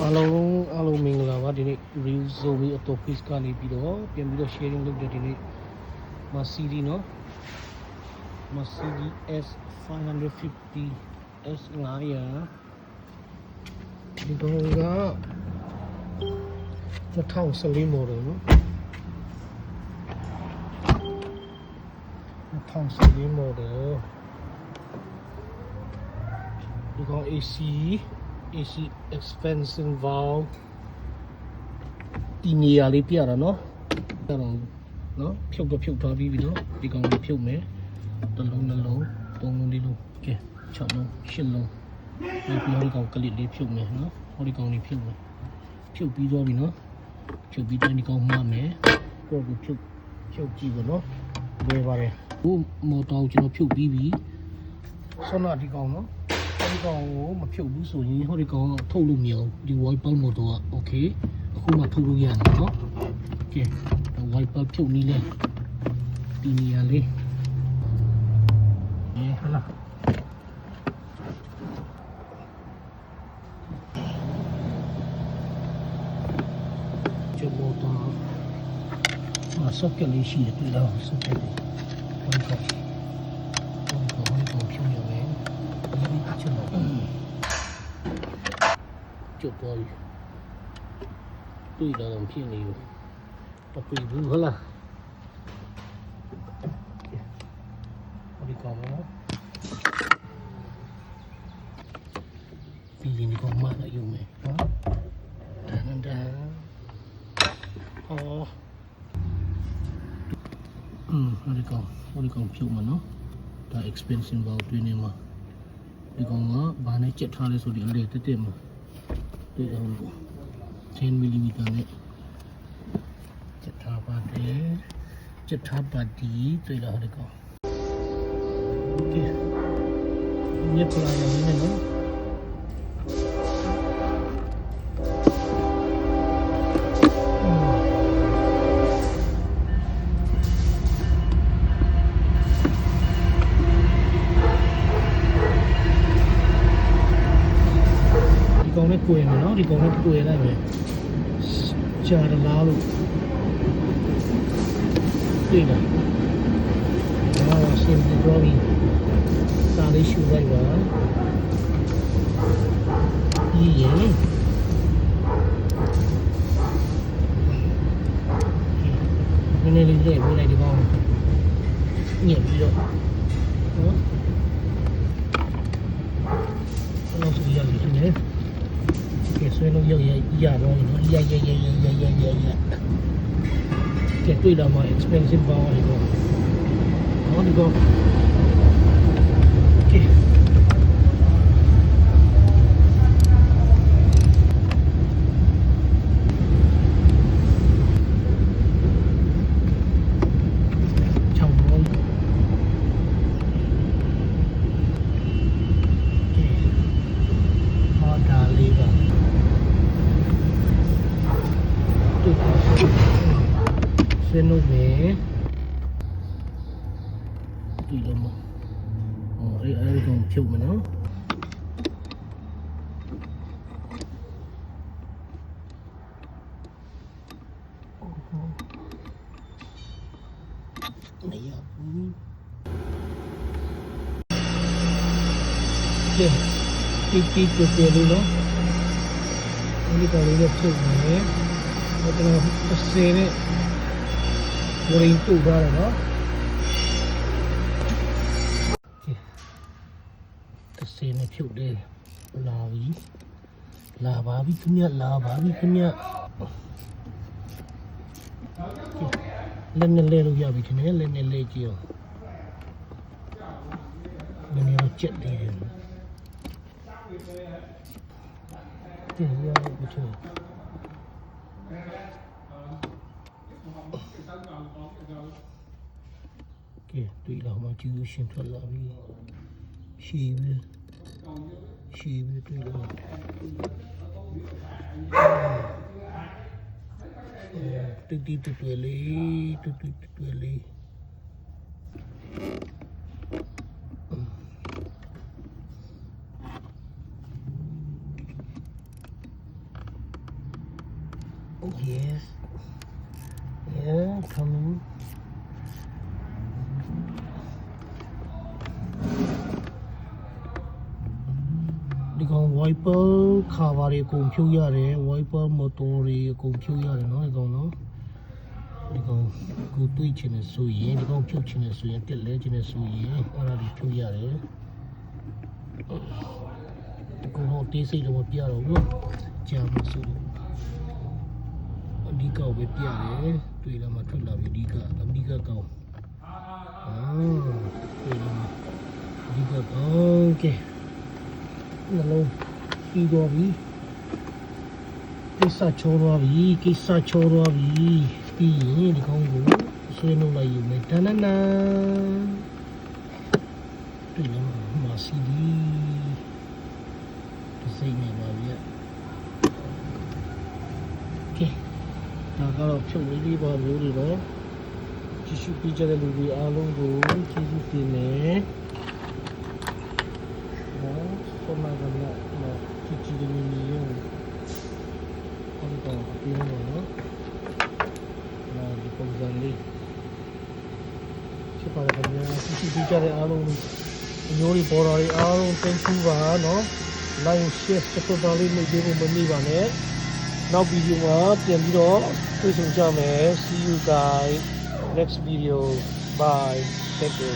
အားလုံးအားလုံးမင်္ဂလာပါဒီနေ့ review zone auto face ကနေပြီးတော့ပြန်ပြီးတော့ sharing လုပ်တဲ့ဒီနေ့ Mercedes เนาะ Mercedes S 550 S 900ဒီကောင်က2014 model เนาะ2014 model ဒီကောင် AC AC expansion valve ဒီနေရာလေးပြတာเนาะအဲ့တော့เนาะဖြုတ်တော့ဖြုတ်ထားပြီးပြီเนาะဒီကောင်လေးဖြုတ်မယ်တစ်လုံးနှလုံးသုံးလုံးလေးလုံးကဲ6လုံး8လုံးနောက်ပြီးတော့ဒီကောင်ကလစ်လေးဖြုတ်မယ်เนาะဟောဒီကောင်လေးဖြုတ်မယ်ဖြုတ်ပြီးတော့ပြီเนาะဖြုတ်ပြီးတော့ဒီကောင်မှမယ်ကိုယ်ကိုဖြုတ်ဖြုတ်ကြည့်ပါเนาะဘယ်ပါတယ်ဟိုမော်တော်ကိုကျွန်တော်ဖြုတ်ပြီးပြီဆောနာဒီကောင်เนาะ ဒီကောင်ကိုမဖြုတ်ဘူးဆိုရင်ဟိုဒီကောင်ကထုတ်လို့မရဘူးဒီ wiper motor က okay အခုမှထုတ်လို့ရတယ်နော်ကဲ wiper ဖြုတ်နည်းလဲဒီနေရာလေးအေးဟလာကျမိုတော်မဆောက်ကလေးရှိတယ်တွေ့လားဆောက်ကလေးဟိုကော чудовий. Туйда нам пілію. Такий вугла. Обікавано. Пілі нікого мана юми. Та-да-да. О. Hmm, what do you call? What do you call? Cute man, no? That expensive involved in him. Đi còn nó, bán hết chết thao lên số điện lệ tới tiền mà. တွေ့ကောင်းပေါ့10 mm နဲ့จิตทาบาเดจิตทาบาดีတွေ့လာဟောဒီကောโอเคညက်ပလာရမင်းနော် နော်ဒီကောင်တော့ကိုယ်ရလိုက်ပဲဂျာဒလားလို့ပြေးတာဒါကရှင်းပြတော့ပြီစာလေးရှူလိုက်ပါ Yeah, wrong. Yeah, yeah, yeah, yeah, yeah, yeah, yeah. Get rid of my expensive bar. I want to go. せのね tùy đâu mà ờ, đây, đây còn chịu mà nó Đấy giờ cũng Kìa Kì kì kìa kìa đi đó Đi vào đi gặp chịu ကောင်လေးတော့ဖြုတ်မယ်ဟိုတော့အစင်းနဲ့ဝရင်တူထားတယ်နော်ကဲအစင်းနဲ့ဖြုတ်တယ်လာပြီလာပါပြီခင်ဗျလာပါပြီခင်ဗျလက်နဲ့လဲလို့ရပြီခင်ဗျလက်နဲ့လဲကြည့်အောင်နည်းနည်းတော့ကြက်သေးတယ်နော်ကဲရပြီချောကဲတွေ့လာ Okay, tu ilah mati usin tu Allah ni. Shibil. Shibil tu ilah. Tuk di tu tu alih, tuk di tu tu alih. Yes. Yeah, coming. ဒီကောင် wiper ခါပါတွေအကုန်ဖြုတ်ရတယ် wiper motor တွေအကုန်ဖြုတ်ရတယ်နော်ဒီကောင်နော်ဒီကောင်ကိုတွေးချင်တယ်ဆိုရင်ဒီကောင်ဖြုတ်ချင်တယ်ဆိုရင်တက်လဲချင်တယ်ဆိုရင်အဲ့ဒါတွေဖြုတ်ရတယ်ဒီကောင်တော့တေးစိတ်တော့မပြတော့ဘူးကြာမှဆိုလို့ အဓိကပဲပြတယ်တွေ့လာမှထွက်လာပြီအဓိကအဓိကကောင်အာတွေ့လာမှအဓိကကောင်ကဲနှလုံးပြီးသွားပြီကိစ္စချောသွားပြီကိစ္စချောသွားပြီပြီးရင်ဒီကောင်းကိုဆွေးနှုတ်လိုက်ယူမယ်တန်တန်တန်တွေ့လားမာစီဒီဒီစိတ်နေပါဗျာကဲ ဒါကတော့ဖြုတ်လေးလေးပါမျိုးတွေတော့ကြည့်ရှုပေးကြတဲ့လူတွေအားလုံးကိုကျေးဇူးတင်တယ်နော်ဆိုမှကလည်းနော်ချီချီလေးလေးရောအဲ့ဒီတော့အပြင်းတော့နော်နော်ဒီပုံစံလေးချက်ပါတယ်ခင်ဗျာချီချီပြီးကြတဲ့အားလုံးအမျိုးတွေပေါ်တော်တွေအားလုံး thank you ပါနော် like share subscribe လေးလုပ်ပေးဖို့မမေ့ပါနဲ့ နောက်ဗီဒီယိုမှာပြန်ပြီးတော့တွေ့ဆုံကြမယ် see you guys next video bye thank you